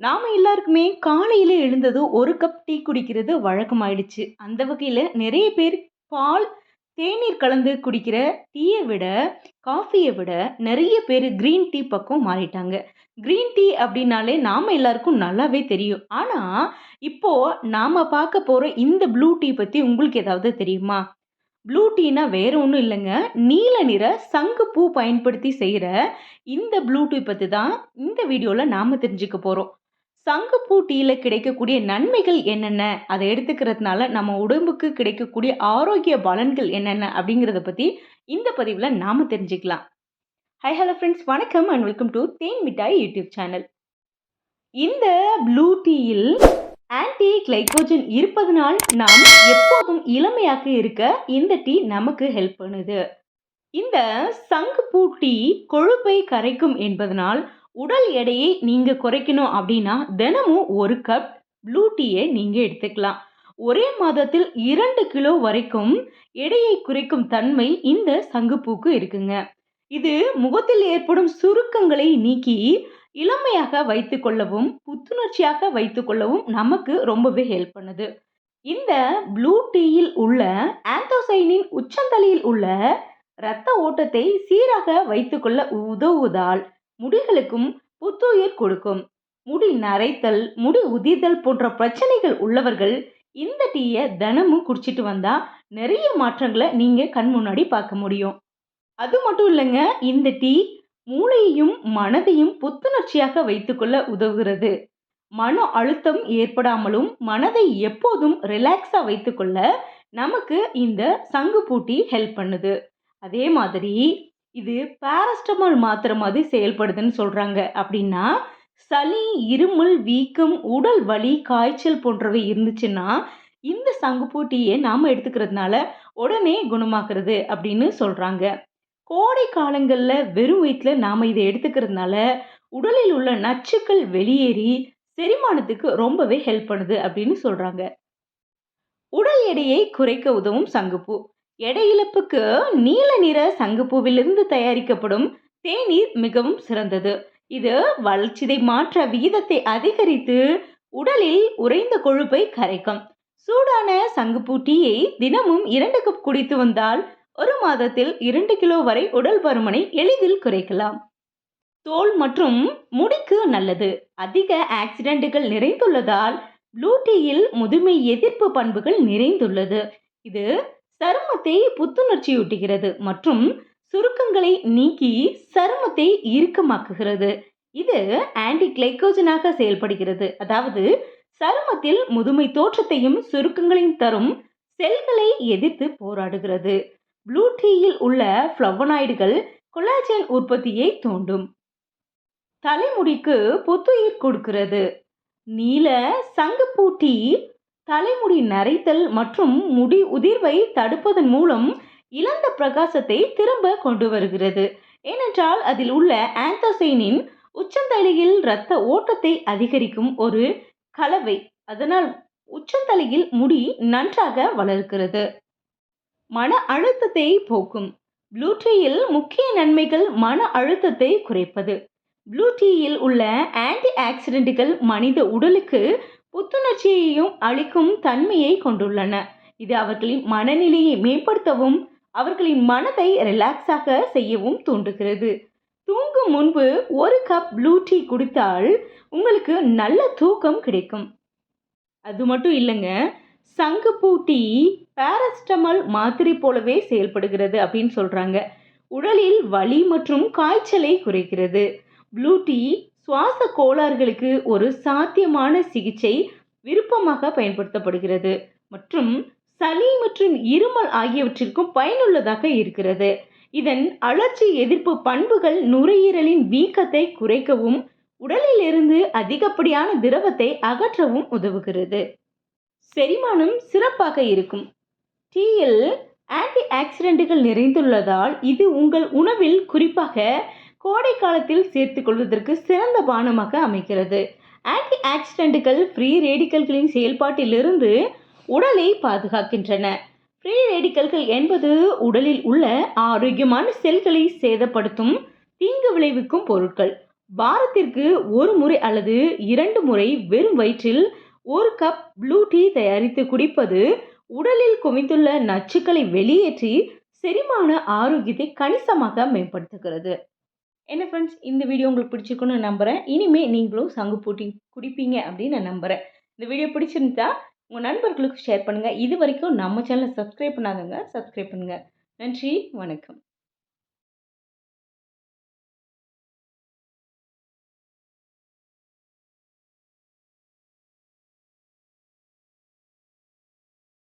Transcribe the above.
நாம எல்லாருக்குமே காலையில எழுந்ததும் ஒரு கப் டீ குடிக்கிறது வழக்கமாயிடுச்சு. அந்த வகையில நிறைய பேர் பால், தேநீர் கலந்து குடிக்கிற டீயை விட, காஃபியை விட நிறைய பேர் கிரீன் டீ பக்கம் மாறிட்டாங்க. கிரீன் டீ அப்படின்னாலே நாம எல்லாருக்கும் நல்லாவே தெரியும். ஆனா, இப்போ நாம பார்க்க போற இந்த ப்ளூ டீ பத்தி உங்களுக்கு ஏதாவது தெரியுமா? ப்ளூ டீனா வேற ஒன்றும் இல்லைங்க நீல நிற சங்கு பூ பயன்படுத்தி செய்கிற இந்த ப்ளூ டீ பற்றி தான் இந்த வீடியோவில் நாம தெரிஞ்சுக்க போகிறோம் சங்கு பூட்டியில் கிடைக்கக்கூடிய நன்மைகள் என்னென்ன? அதை எடுத்துக்கிறதுனால நம்ம உடம்புக்கு கிடைக்கக்கூடிய ஆரோக்கிய பலன்கள் என்னென்ன? அப்படிங்கிறத பற்றி இந்த பதிவில் நாம் தெரிஞ்சுக்கலாம். ஹை ஹலோ ஃப்ரெண்ட்ஸ் வணக்கம் and welcome to Then Mittai YouTube channel. இந்த ப்ளூ டீயில் ஆன்டி கிளைகோஜன் இருப்பதனால் நாம் எப்போதும் இளமையாக இருக்க இந்த டீ நமக்கு ஹெல்ப் பண்ணுது. இந்த சங்கு பூ டீ கொழுப்பை கரைக்கும் என்பதனால் உடல் எடையை நீங்க குறைக்கணும் அப்படின்னா தினமும் ஒரு கப் ப்ளூ டீயை நீங்க எடுத்துக்கலாம். ஒரே மாதத்தில் இரண்டு கிலோ வரைக்கும் எடையை குறைக்கும் தன்மை இந்த சங்குப்பூக்கு இருக்குங்க. இது முகத்தில் ஏற்படும் சுருக்கங்களை நீக்கி இளமையாக வைத்துக்கொள்ளவும் புத்துணர்ச்சியாக வைத்துக்கொள்ளவும் நமக்கு ரொம்பவே ஹெல்ப் பண்ணுது. இந்த ப்ளூ டீயில் உள்ள ஆந்தோசைனின் உச்சந்தலையில் உள்ள இரத்த ஓட்டத்தை சீராக வைத்துக்கொள்ள உதவுவதால் முடிகளுக்கும் புத்துயிர் கொடுக்கும். முடி நரைத்தல், முடி உதிர்தல் போன்ற பிரச்சனைகள் உள்ளவர்கள் இந்த டீயை தினமும் குடிச்சிட்டு வந்தா நிறைய மாற்றங்களை நீங்க கண் முன்னாடி பார்க்க முடியும். அது மட்டும் இல்லைங்க இந்த டீ மூளையையும், மனதையும் புத்துணர்ச்சியாக வைத்துக்கொள்ள உதவுகிறது. மன அழுத்தம் ஏற்படாமலும், மனதை எப்போதும் ரிலாக்ஸாக வைத்துக்கொள்ள நமக்கு இந்த சங்கு பூட்டி ஹெல்ப் பண்ணுது. அதே மாதிரி இது பாரஸ்டமால் மாத்திரை மாதிரி செயல்படுதுன்னு சொல்கிறாங்க அப்படின்னா, சளி, இருமல், வீக்கம், உடல் வலி, காய்ச்சல் போன்றவை இருந்துச்சுன்னா, இந்த சங்குப்பூ டீய நாம் எடுத்துக்கிறதுனால உடனே குணமாக்குறது அப்படின்னு சொல்கிறாங்க கோடை காலங்களில் வெறும் வயிற்றில் நாம் இதை எடுத்துக்கிறதுனால உடலில் உள்ள நச்சுக்கள் வெளியேறி செரிமானத்துக்கு ரொம்பவே ஹெல்ப் பண்ணுது அப்படின்னு சொல்கிறாங்க உடல் எடையை குறைக்க உதவும் சங்குப்பூ. எடை இழப்புக்கு நீல நிற சங்குப்பூவிலிருந்து தயாரிக்கப்படும் தேநீர் மிகவும் சிறந்தது. இது வளர்ச்சிதை மாற்ற விகிதத்தை அதிகரித்து உடலில் உறைந்த கொழுப்பை கரைக்கும். சூடான சங்குப்பூ டீயை தினமும் இரண்டு கப் குடித்து வந்தால் ஒரு மாதத்தில் இரண்டு கிலோ வரை உடல் பருமனை எளிதில் குறைக்கலாம். தோல் மற்றும் முடிக்கு நல்லது. அதிக ஆக்சிடென்ட்டுகள் நிறைந்துள்ளதால் ப்ளூ டீயில் முதுமை எதிர்ப்பு பண்புகள் நிறைந்துள்ளது. இது சருமத்தை புத்துணர்ச்சியூட்டுகிறது மற்றும் சுருக்கங்களை நீக்கி சருமத்தை இறுக்கமாக்குகிறது. இது ஆன்டி கிளைகோஜனாக செயல்படுகிறது. அதாவது சருமத்தில் முதுமை தோற்றத்தையும், சுருக்கங்களையும் தரும் செல்களை எதிர்த்து போராடுகிறது. ப்ளூ டீயில் உள்ள ஃப்ளவோனாய்டுகள் கொலாஜன் உற்பத்தியை தூண்டும். தலைமுடிக்கு புத்துயிர் கொடுக்கிறது. நீல சங்குப்பூ டீ தலைமுடி நரைத்தல் மற்றும் முடி உதிர்வை தடுப்பதன் மூலம் இழந்த பிரகாசத்தை திரும்ப கொண்டு வருகிறது. ஏனென்றால் அதில் உள்ள ஆந்தோசைனின் உச்சந்தலையில் இரத்த ஓட்டத்தை அதிகரிக்கும் ஒரு கலவை. அதனால் உச்சந்தலையில் முடி நன்றாக வளர்க்கிறது மன அழுத்தத்தை போக்கும். ப்ளூ டீயில் முக்கிய நன்மைகள் மன அழுத்தத்தை குறைப்பது. ப்ளூ டீயில் உள்ள ஆன்டி ஆக்ஸிடன்ட்கள் மனித உடலுக்கு புத்துணர்ச்சியையும் அளிக்கும் தன்மையை கொண்டுள்ளன. இது அவர்களின் மனநிலையை மேம்படுத்தவும், அவர்களின் மனதை ரிலாக்ஸாக செய்யவும் தூண்டுகிறது. தூங்கும் முன்பு ஒரு கப் ப்ளூ டீ குடித்தால் உங்களுக்கு நல்ல தூக்கம் கிடைக்கும். அது மட்டும் இல்லைங்க சங்குப்பூ டீ பாரஸ்டமால் மாத்திரை போலவே செயல்படுகிறது அப்படின்னு சொல்கிறாங்க உடலில் வலி மற்றும் காய்ச்சலை குறைக்கிறது. ப்ளூ டீ சுவாச கோளாறுகளுக்கு ஒரு சாத்தியமான சிகிச்சை விருப்பமாக பயன்படுத்தப்படுகிறது மற்றும் சளி மற்றும் இருமல் ஆகியவற்றிற்கும் பயனுள்ளதாக இருக்கிறது. இதன் அழற்சி எதிர்ப்பு பண்புகள் நுரையீரலின் வீக்கத்தை குறைக்கவும், உடலிலிருந்து அதிகப்படியான திரவத்தை அகற்றவும் உதவுகிறது. செரிமானம் சிறப்பாக இருக்கும். டீயில் ஆன்டி ஆக்சிடென்ட்டுகள் நிறைந்துள்ளதால் இது உங்கள் உணவில் குறிப்பாக கோடை காலத்தில் சேர்த்து கொள்வதற்கு சிறந்த பானமாக அமைகிறது. ஆன்டி ஆக்சிடென்ட்டுகள் ஃப்ரீ ரேடிக்கல்களின் செயல்பாட்டிலிருந்து உடலை பாதுகாக்கின்றன. ஃப்ரீ ரேடிக்கல்கள் என்பது உடலில் உள்ள ஆரோக்கியமான செல்களை சேதப்படுத்தும், தீங்கு விளைவிக்கும் பொருட்கள். வாரத்திற்கு ஒரு முறை அல்லது இரண்டு முறை வெறும் வயிற்றில் ஒரு கப் ப்ளூ டீ தயாரித்து குடிப்பது உடலில் குவிந்துள்ள நச்சுக்களை வெளியேற்றி செரிமான ஆரோக்கியத்தை கணிசமாக மேம்படுத்துகிறது என்ன ஃப்ரெண்ட்ஸ் இந்த வீடியோ உங்களுக்கு பிடிச்சிருக்குன்னு நம்புகிறேன் இனிமேல் நீங்களும் சங்கு போட்டி குடிப்பீங்க அப்படின்னு நான் நம்புகிறேன் இந்த வீடியோ பிடிச்சிருந்தா உங்கள் நண்பர்களுக்கு ஷேர் பண்ணுங்கள் இது வரைக்கும் நம்ம சேனலை சப்ஸ்கிரைப் பண்ணாதவங்க சப்ஸ்கிரைப் பண்ணுங்கள் நன்றி வணக்கம்.